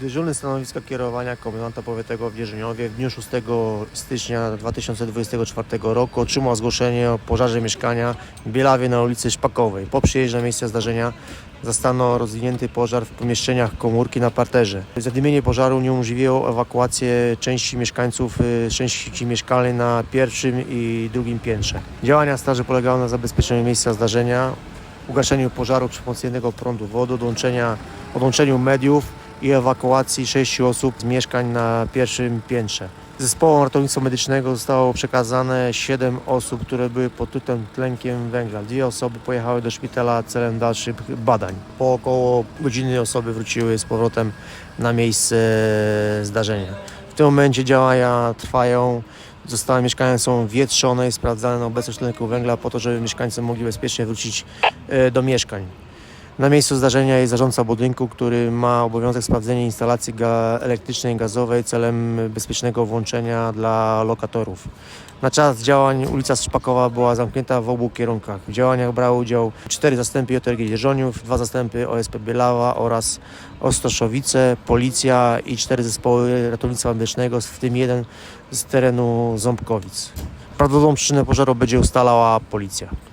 Dyżurny stanowiska kierowania komendanta powiatowego w Wierzeniowie w dniu 6 stycznia 2024 roku otrzymał zgłoszenie o pożarze mieszkania w Bielawie na ulicy Szpakowej. Po przyjeździe na miejsce zdarzenia zastano rozwinięty pożar w pomieszczeniach komórki na parterze. Zadymienie pożaru uniemożliwiło ewakuację części mieszkańców, y, części mieszkalnej na pierwszym i drugim piętrze. Działania straży polegały na zabezpieczeniu miejsca zdarzenia, ugaszeniu pożaru przy pomocy jednego prądu odłączenia, odłączeniu mediów i ewakuacji sześciu osób z mieszkań na pierwszym piętrze. Zespołom ratownictwa medycznego zostało przekazane 7 osób, które były pokrytym tlenkiem węgla. Dwie osoby pojechały do szpitala celem dalszych badań. Po około godziny osoby wróciły z powrotem na miejsce zdarzenia. W tym momencie działania trwają. Zostałe mieszkania są wietrzone i sprawdzane na obecność tlenku węgla po to, żeby mieszkańcy mogli bezpiecznie wrócić e, do mieszkań. Na miejscu zdarzenia jest zarządca budynku, który ma obowiązek sprawdzenia instalacji elektrycznej i gazowej celem bezpiecznego włączenia dla lokatorów. Na czas działań ulica Szpakowa była zamknięta w obu kierunkach. W działaniach brały udział cztery zastępy JRG Dzierżoniów, dwa zastępy OSP Bielawa oraz Ostoszowice, policja i cztery zespoły ratownictwa medycznego, w tym jeden z terenu Ząbkowic. Prawdopodobną przyczynę pożaru będzie ustalała policja.